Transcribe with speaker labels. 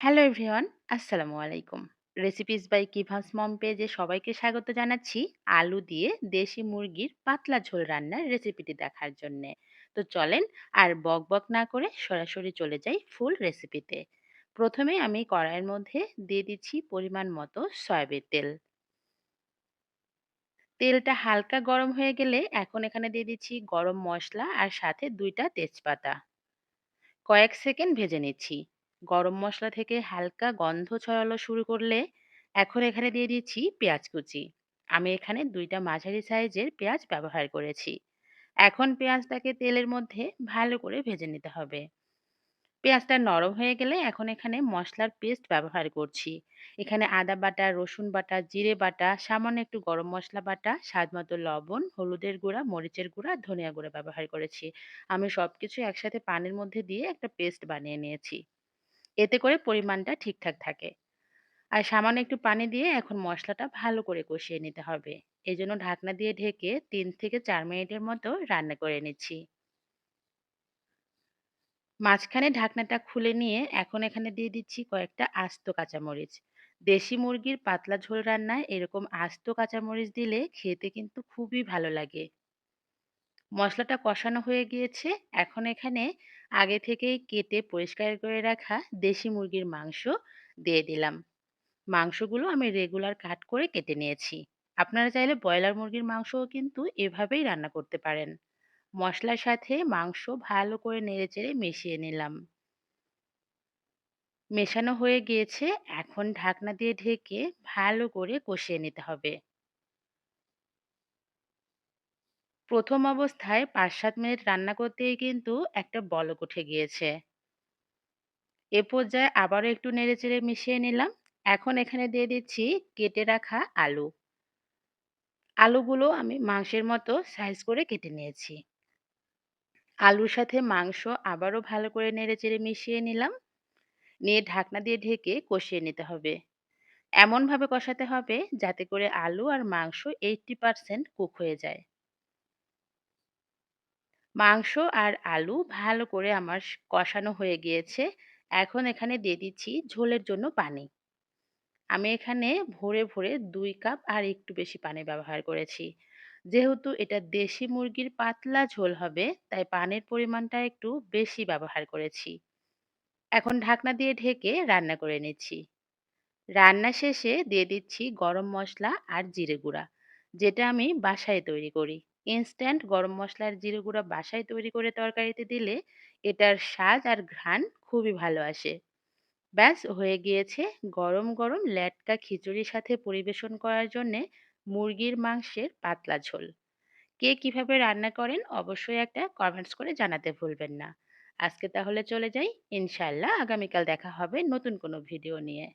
Speaker 1: Hello everyone, আসসালামু আলাইকুম। Recipes by কিভাস মম পেজে সবাইকে স্বাগত জানাচ্ছি আলু দিয়ে দেশি মুরগির পাতলা ঝোল রান্নার রেসিপিটি দেখার জন্যে। তো চলেন আর বক বক না করে সরাসরি চলে যাই ফুল রেসিপিতে। প্রথমে আমি কড়াইয়ের মধ্যে দিয়ে দিচ্ছি পরিমাণ মতো সয়াবিন তেল। তেলটা হালকা গরম হয়ে গেলে এখন এখানে দিয়ে দিচ্ছি গরম মশলা আর সাথে দুইটা তেজপাতা। কয়েক সেকেন্ড ভেজে নিচ্ছি। গরম মসলা থেকে হালকা গন্ধ ছড়ানো শুরু করলে এখন এখানে দিয়ে দিচ্ছি পেঁয়াজ কুচি। আমি এখানে দুইটা মাঝারি সাইজের পেঁয়াজ ব্যবহার করেছি। এখন পেঁয়াজটাকে তেলের মধ্যে ভালো করে ভেজে নিতে হবে। পেঁয়াজটা নরম হয়ে গেলে এখন এখানে মশলার পেস্ট ব্যবহার করছি। এখানে আদা বাটা, রসুন বাটা, জিরে বাটা, সামান্য একটু গরম মশলা বাটা, স্বাদমতো লবণ, হলুদের গুঁড়া, মরিচের গুঁড়া, ধনিয়া গুঁড়া ব্যবহার করেছি। আমি সবকিছু একসাথে পানির মধ্যে দিয়ে একটা পেস্ট বানিয়ে নিয়েছি। এতে করে পরিমাণটা ঠিকঠাক থাকে। আর সামান্য একটু পানি দিয়ে এখন মশলাটা ভালো করে কষিয়ে নিতে হবে। এজন্য ঢাকনা দিয়ে ঢেকে তিন থেকে চার মিনিটের মতো রান্না করে নিচ্ছি। মাঝখানে ঢাকনাটা খুলে নিয়ে এখন এখানে দিয়ে দিচ্ছি কয়েকটা আস্ত কাঁচামরিচ। দেশি মুরগির পাতলা ঝোল রান্নায় এরকম আস্ত কাঁচামরিচ দিলে খেতে কিন্তু খুবই ভালো লাগে। মসলাটা কষানো হয়ে গিয়েছে। এখন এখানে আগে থেকেই কেটে পরিষ্কার করে রাখা দেশি মুরগির মাংস দিয়ে দিলাম। মাংসগুলো আমি রেগুলার কাট করে কেটে নিয়েছি। আপনারা চাইলে ব্রয়লার মুরগির মাংসও কিন্তু এভাবেই রান্না করতে পারেন। মশলার সাথে মাংস ভালো করে নেড়েচেড়ে মিশিয়ে নিলাম। মেশানো হয়ে গিয়েছে। এখন ঢাকনা দিয়ে ঢেকে ভালো করে কষিয়ে নিতে হবে। প্রথম অবস্থায় ৫-৭ মিনিট রান্না করতেই কিন্তু একটা বলক উঠে গিয়েছে। এ পর্যায়ে আবারও একটু নেড়েচেড়ে মিশিয়ে নিলাম। এখন এখানে দিয়ে দিচ্ছি কেটে রাখা আলু। আলুগুলো আমি মাংসের মতো সাইজ করে কেটে নিয়েছি। আলুর সাথে মাংস আবারও ভালো করে নেড়েচেড়ে মিশিয়ে নিলাম। নিয়ে ঢাকনা দিয়ে ঢেকে কষিয়ে নিতে হবে। এমনভাবে কষাতে হবে যাতে করে আলু আর মাংস 80% কুক হয়ে যায়। মাংস আর আলু ভালো করে আমার কষানো হয়ে গিয়েছে। এখন এখানে দিয়ে দিচ্ছি ঝোলের জন্য পানি। আমি এখানে ভরে, ভরে দুই কাপ আর একটু বেশি পানি ব্যবহার করেছি। যেহেতু এটা দেশি মুরগির পাতলা ঝোল হবে, তাই পানির পরিমাণটা একটু বেশি ব্যবহার করেছি। এখন ঢাকনা দিয়ে ঢেকে রান্না করে নিচ্ছি। রান্না শেষে দিয়ে দিচ্ছি গরম মশলা আর জিরে গুঁড়া, যেটা আমি বাসায় তৈরি করি। ইনস্ট্যান্ট গরম মশলার জিরে গুঁড়া বাসায় তৈরি করে তরকারিতে দিলে এটার স্বাদ আর ঘ্রাণ খুবই ভালো আসে। ব্যাস হয়ে গিয়েছে গরম, গরম ল্যাটকা খিচুড়ির সাথে পরিবেশন করার জন্যে মুরগির মাংসের পাতলা ঝোল। কে কীভাবে রান্না করেন অবশ্যই একটা কমেন্টস করে জানাতে ভুলবেন না। আজকে তাহলে চলে যাই। ইনশাআল্লাহ আগামীকাল দেখা হবে নতুন কোনো ভিডিও নিয়ে।